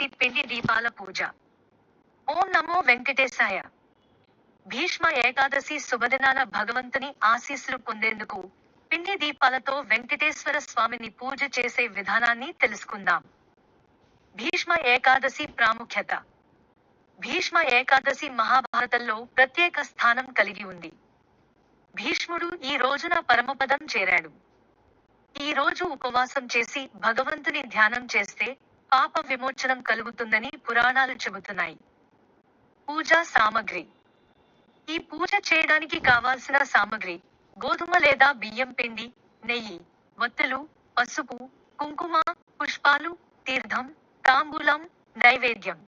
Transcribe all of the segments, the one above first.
చేసి పిండి దీపాల పూజ. ఓం నమో వెంకటేశాయ. భీష్మ ఏకాదశి శుభదినాన భగవంతుని ఆశీస్సులు పొందేందుకు పిండి దీపాలతో వెంకటేశ్వర స్వామిని పూజ చేసే విధానాన్ని తెలుసుకుందాం. భీష్మ ఏకాదశి ప్రాముఖ్యత. భీష్మ ఏకాదశి మహాభారతంలో ప్రత్యేక స్థానం కలిగి ఉంది. భీష్ముడు ఈ రోజున పరమపదం చేరాడు. ఈ రోజు ఉపవాసం చేసి భగవంతుని ధ్యానం చేస్తే పాప విమోచనం కలుగుతుందని పురాణాలు చెబుతున్నాయి. పూజా సామగ్రి. ఈ పూజ చేయడానికి కావాల్సిన సామగ్రి గోధుమ లేదా బియ్యం పిండి నెయ్యి వత్తులు పసుపు కుంకుమ పుష్పాలు తీర్థం తాంబూలం నైవేద్యం.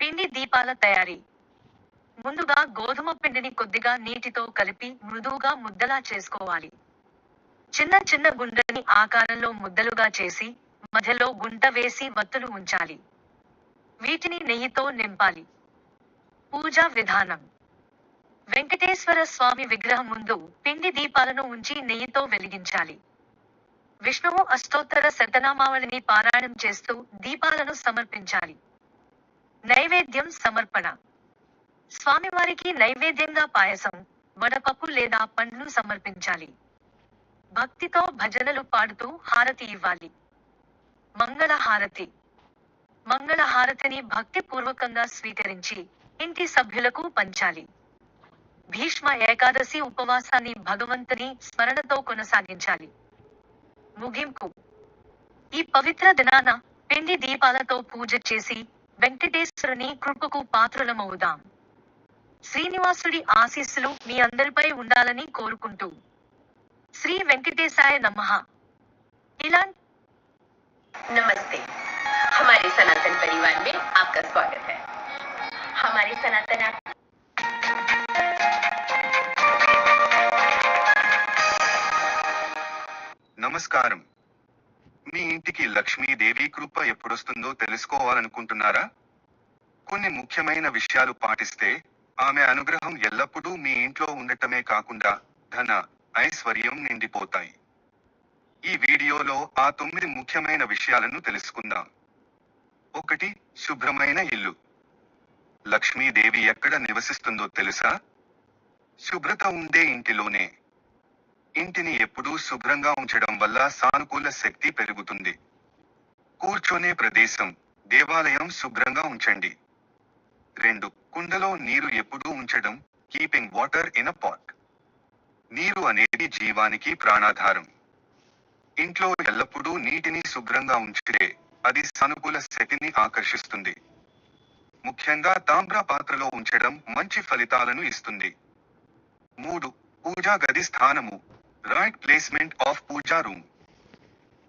పిండి దీపాల తయారీ. ముందుగా గోధుమ పిండిని కొద్దిగా నీటితో కలిపి మృదువుగా ముద్దలా చేసుకోవాలి. చిన్న చిన్న గుండ్రని ఆకారంలో ముద్దలుగా చేసి మధ్యలో గుంట వేసి వత్తులు ఉంచాలి వీటిని నెయ్యితో నింపాలి. పూజా విధానం. వెంకటేశ్వర స్వామి విగ్రహం ముందు పిండి దీపాలను ఉంచి నెయ్యితో వెలిగించాలి. విష్ణువు అష్టోత్తర శతనామావళిని పారాయణం చేస్తూ దీపాలను సమర్పించాలి. నైవేద్యం సమర్పణ. స్వామివారికి నైవేద్యంగా పాయసం వడపప్పు లేదా పండ్లు సమర్పించాలి. భక్తితో భజనలు పాడుతూ హారతి ఇవ్వాలి. మంగళ హారతి మంగళ హారతిని భక్తి పూర్వకంగా స్వీకరించి ఇంటి సభ్యులకు పంచాలి. భీష్మ ఏకాదశి ఉపవాసాన్ని భగవంతుని స్మరణతో కొనసాగించాలి. ముగింపు. ఈ పవిత్ర దినాన పిండి దీపాలతో పూజ చేసి వెంకటేశ్వరుని కృపకు పాత్రులమవుదాం. శ్రీనివాసుడి ఆశీస్సులు మీ అందరిపై ఉండాలని కోరుకుంటూ. శ్రీ వెంకటేశాయ నమః. ఇలా नमस्ते हमारे सनातन परिवार में आपका स्वागत है हमारे सनातन ऐप నమస్కారం మీ ఇంటికి లక్ష్మీదేవి కృప ఎప్పుడొస్తుందో తెలుసుకోవాలనుకుంటున్నారా కొన్ని ముఖ్యమైన విషయాలు పాటిస్తే ఆమె అనుగ్రహం ఎల్లప్పుడూ మీ ఇంట్లో ఉండటమే కాకుండా ధన ఐశ్వర్యం నిండిపోతాయి ఈ వీడియోలో ఆ తొమ్మిది ముఖ్యమైన విషయాలను తెలుసుకుందాం. ఒకటి శుభ్రమైన ఇల్లు. లక్ష్మీదేవి ఎక్కడ నివసిస్తుందో తెలుసా? శుభ్రత ఉండే ఇంటిలోనే. ఇంటిని ఎప్పుడూ శుభ్రంగా ఉంచడం వల్ల సానుకూల శక్తి పెరుగుతుంది. కూర్చొనే ప్రదేశం దేవాలయం శుభ్రంగా ఉంచండి. రెండు కుండలో నీరు ఎప్పుడూ ఉంచడం keeping water in a pot నీరు అనేది జీవానికి ప్రాణాధారం. ఇంట్లో ఎల్లప్పుడూ నీటిని శుభ్రంగా ఉంచితే అది సానుకూల శక్తిని ఆకర్షిస్తుంది. ముఖ్యంగా తామ్ర పాత్రలో ఉంచడం మంచి ఫలితాలను ఇస్తుంది. మూడు పూజా గది స్థానము right placement of puja room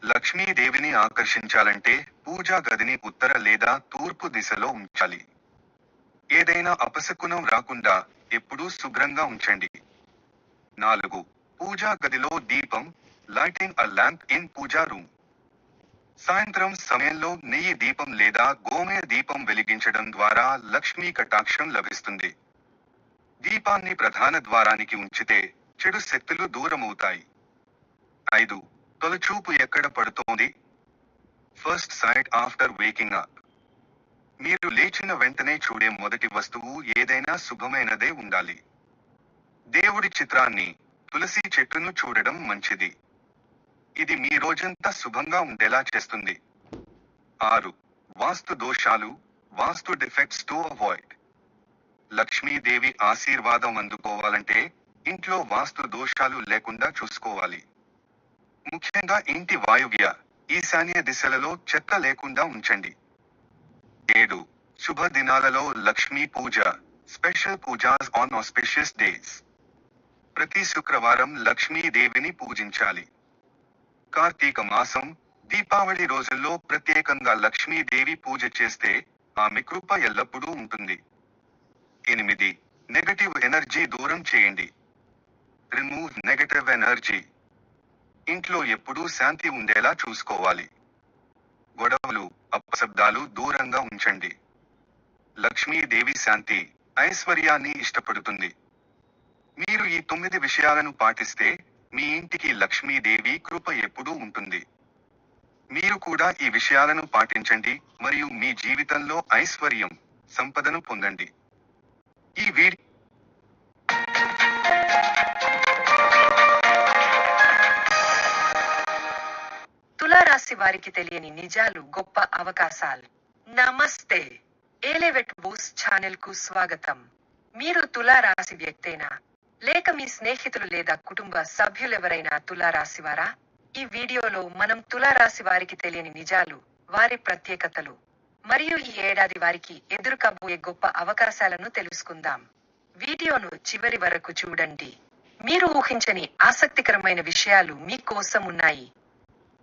లక్ష్మీదేవిని ఆకర్షించాలంటే పూజా గదిని ఉత్తర లేదా తూర్పు దిశలో ఉంచాలి. ఏదైనా అపశకునం రాకుండా ఎప్పుడూ శుభ్రంగా ఉంచండి. నాలుగు పూజా గదిలో దీపం lighting a lamp in puja room సాయంత్రం సమయంలో నెయ్యి దీపం లేదా గోమయ దీపం వెలిగించడం ద్వారా లక్ష్మీ కటాక్షం లభిస్తుంది. దీపాన్ని ప్రధాన ద్వారానికి ఉంచితే చెడు శక్తులు దూరమవుతాయి. ఐదు తొలచూపు ఎక్కడ పడుతోంది? First sight after waking up మీరు లేచిన వెంటనే చూడే మొదటి వస్తువు ఏదైనా శుభమైనదే ఉండాలి. దేవుడి చిత్రాన్ని తులసి చెట్టును చూడడం మంచిది. ఇది మీ రోజంతా శుభంగా ఉండేలా చేస్తుంది. ఆరు. వాస్తు దోషాలు vastu defects to avoid. Lakshmidevi ఆశీర్వాదం అందుకోవాలంటే ఇంట్లో వాస్తు దోషాలు లేకుండా చూసుకోవాలి. ముఖ్యంగా ఇంటి వాయువ్య ఈశాన్య దిశలలో చెత్త లేకుండా ఉంచండి. ఏడు. శుభ దినాలలో Lakshmi Puja special pujas on auspicious days. ప్రతి శుక్రవారం లక్ష్మీదేవిని పూజించాలి. కార్తీక మాసం దీపావళి రోజుల్లో ప్రత్యేకంగా లక్ష్మీదేవి పూజ చేస్తే ఆమె కృప ఎల్లప్పుడూ ఉంటుంది. ఎనిమిది నెగటివ్ ఎనర్జీ దూరం చేయండి. రిమూవ్ నెగటివ్ ఎనర్జీ ఇంట్లో ఎప్పుడూ శాంతి ఉండేలా చూసుకోవాలి. గొడవలు అపశబ్దాలు దూరంగా ఉంచండి. లక్ష్మీదేవి శాంతి ఐశ్వర్యాన్ని ఇష్టపడుతుంది. మీరు ఈ తొమ్మిది విషయాలను పాటిస్తే మీ ఇంటికి లక్ష్మీదేవి కృప ఎప్పుడూ ఉంటుంది. మీరు కూడా ఈ విషయాలను పాటించండి మరియు మీ జీవితంలో ఐశ్వర్యం సంపదను పొందండి. ఈ వీడి తులారాశి వారికి తెలియని నిజాలు గొప్ప అవకాశాలు. నమస్తే. ఏలెవెట్ బూస్ ఛానల్కు స్వాగతం. మీరు తులారాశి వ్యక్తేనా? లేక మీ స్నేహితులు లేదా కుటుంబ సభ్యులెవరైనా తులారాశివారా? ఈ వీడియోలో మనం తులారాశి వారికి తెలియని నిజాలు వారి ప్రత్యేకతలు మరియు ఈ ఏడాది వారికి ఎదురుకబోయే గొప్ప అవకాశాలను తెలుసుకుందాం. వీడియోను చివరి వరకు చూడండి. మీరు ఊహించని ఆసక్తికరమైన విషయాలు మీకోసం ఉన్నాయి.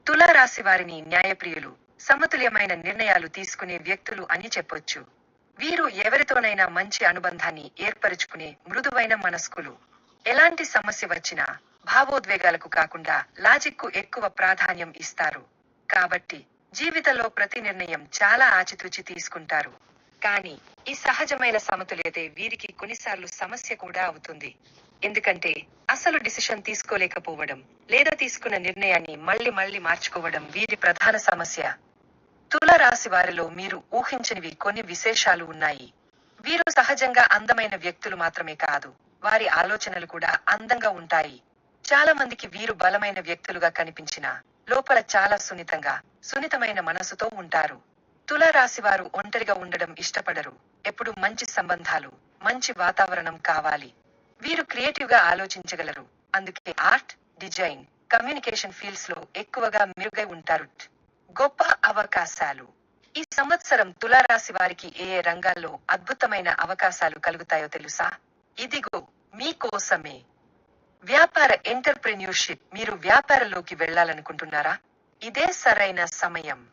తులారాశి వారిని న్యాయప్రియులు సమతుల్యమైన నిర్ణయాలు తీసుకునే వ్యక్తులు అని చెప్పొచ్చు. వీరు ఎవరితోనైనా మంచి అనుబంధాన్ని ఏర్పరుచుకునే మృదువైన మనస్కులు. ఎలాంటి సమస్య వచ్చినా భావోద్వేగాలకు కాకుండా లాజిక్కు ఎక్కువ ప్రాధాన్యం ఇస్తారు. కాబట్టి జీవితంలో ప్రతి నిర్ణయం చాలా ఆచితూచి తీసుకుంటారు. కానీ ఈ సహజమైన సమతుల్యతే వీరికి కొన్నిసార్లు సమస్య కూడా అవుతుంది. ఎందుకంటే అసలు డిసిషన్ తీసుకోలేకపోవడం లేదా తీసుకున్న నిర్ణయాన్ని మళ్ళీ మళ్ళీ మార్చుకోవడం వీరి ప్రధాన సమస్య. రాశి వారిలో మీరు ఊహించనివి కొన్ని విశేషాలు ఉన్నాయి. వీరు సహజంగా అందమైన వ్యక్తులు మాత్రమే కాదు వారి ఆలోచనలు కూడా అందంగా ఉంటాయి. చాలా మందికి వీరు బలమైన వ్యక్తులుగా కనిపించినా లోపల చాలా సున్నితంగా సున్నితమైన మనసుతో ఉంటారు. తులారాశి వారు ఒంటరిగా ఉండడం ఇష్టపడరు. ఎప్పుడు మంచి సంబంధాలు మంచి వాతావరణం కావాలి. వీరు క్రియేటివ్గా ఆలోచించగలరు. అందుకే ఆర్ట్ డిజైన్ కమ్యూనికేషన్ ఫీల్డ్స్లో ఎక్కువగా మెరుగై ఉంటారు. గొప్ప అవకాశాలు. ఈ సంవత్సరం తులారాశి వారికి ఏ ఏ రంగాల్లో అద్భుతమైన అవకాశాలు కలుగుతాయో తెలుసా? ఇదిగో మీకోసమే వ్యాపార ఎంటర్ప్రెన్యూర్షిప్ మీరు వ్యాపారంలోకి వెళ్ళాలనుకుంటున్నారా? ఇదే సరైన సమయం.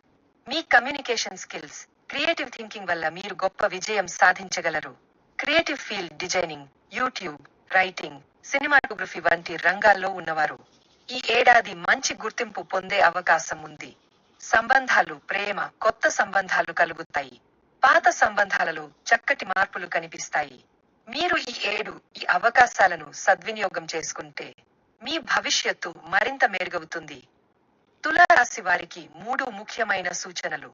మీ కమ్యూనికేషన్ స్కిల్స్ క్రియేటివ్ థింకింగ్ వల్ల మీరు గొప్ప విజయం సాధించగలరు. Creative field designing YouTube writing cinematography వంటి రంగాల్లో ఉన్నవారు. ఈ ఏడాది మంచి గుర్తింపు పొందే అవకాశం ఉంది. సంబంధాలు ప్రేమ కొత్త సంబంధాలు కలుగుతాయి. పాత సంబంధాలలో చక్కటి మార్పులు కనిపిస్తాయి. మీరు ఈ ఏడు ఈ అవకాశాలను సద్వినియోగం చేసుకుంటే మీ భవిష్యత్తు మరింత మెరుగవుతుంది. తులారాశి వారికి మూడు ముఖ్యమైన సూచనలు.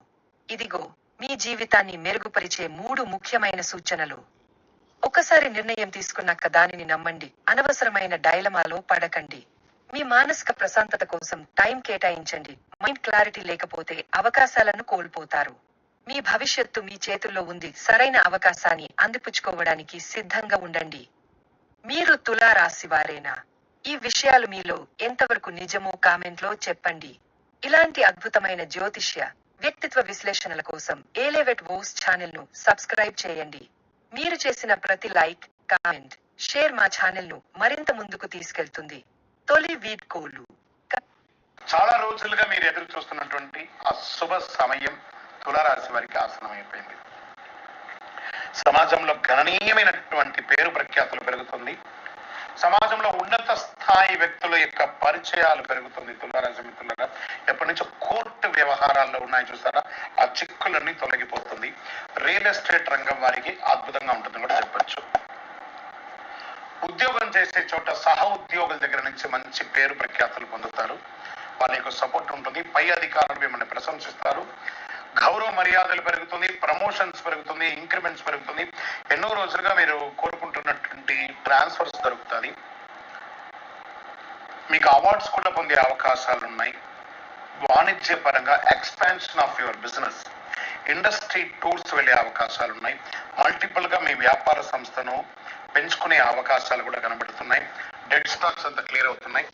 ఇదిగో మీ జీవితాన్ని మెరుగుపరిచే మూడు ముఖ్యమైన సూచనలు. ఒకసారి నిర్ణయం తీసుకున్నాక దానిని నమ్మండి. అనవసరమైన డైలమాలో పడకండి. మీ మానసిక ప్రశాంతత కోసం టైం కేటాయించండి. మైండ్ క్లారిటీ లేకపోతే అవకాశాలను కోల్పోతారు. మీ భవిష్యత్తు మీ చేతుల్లో ఉంది సరైన అవకాశాన్ని అందిపుచ్చుకోవడానికి సిద్ధంగా ఉండండి. మీరు తులారాశివారేనా ఈ విషయాలు మీలో ఎంతవరకు నిజమో కామెంట్లో చెప్పండి. ఇలాంటి అద్భుతమైన జ్యోతిష్య వ్యక్తిత్వ విశ్లేషణల కోసం ఏలేవెట్ వోస్ ఛానల్ను సబ్స్క్రైబ్ చేయండి. మీరు చేసిన ప్రతి లైక్ కామెంట్ షేర్ మా ఛానల్ను మరింత ముందుకు తీసుకెళ్తుంది. తొలి వీడ్కోలు. చాలా రోజులుగా మీరు ఎదురు చూస్తున్నటువంటి ఆ శుభ సమయం తులారాశి వారికి ఆసనమైపోయింది సమాజంలో గణనీయమైనటువంటి పేరు ప్రఖ్యాతులు పెరుగుతుంది. సమాజంలో ఉన్నత స్థాయి వ్యక్తుల యొక్క పరిచయాలు పెరుగుతుంది తులారాశి మిత్రులుగా ఎప్పటి నుంచో కోర్టు వ్యవహారాల్లో ఉన్నాయి చూసారా? ఆ చిక్కులన్నీ తొలగిపోతుంది. రియల్ ఎస్టేట్ రంగం వారికి అద్భుతంగా ఉంటుందని కూడా చెప్పొచ్చు. ఉద్యోగం చేసే చోట సహ ఉద్యోగుల దగ్గర నుంచి మంచి పేరు ప్రఖ్యాతులు పొందుతారు. వారి యొక్క సపోర్ట్ ఉంటుంది. పై అధికారులు మిమ్మల్ని ప్రశంసిస్తారు. గౌరవ మర్యాదలు పెరుగుతుంది. ప్రమోషన్స్ పెరుగుతుంది. ఇంక్రిమెంట్స్ పెరుగుతుంది. ఎన్నో రోజులుగా మీరు కోరుకుంటున్నటువంటి ట్రాన్స్ఫర్స్ దొరుకుతుంది మీకు అవార్డ్స్ కూడా పొందే అవకాశాలు ఉన్నాయి. వాణిజ్య పరంగా expansion of your business industry tours వెళ్ళే అవకాశాలు ఉన్నాయి. మల్టిపుల్గా మీ వ్యాపార సంస్థను పెంచుకునే అవకాశాలు కూడా కనబడుతున్నాయి. డెడ్ స్టాక్స్ అంతా క్లియర్ అవుతున్నాయి.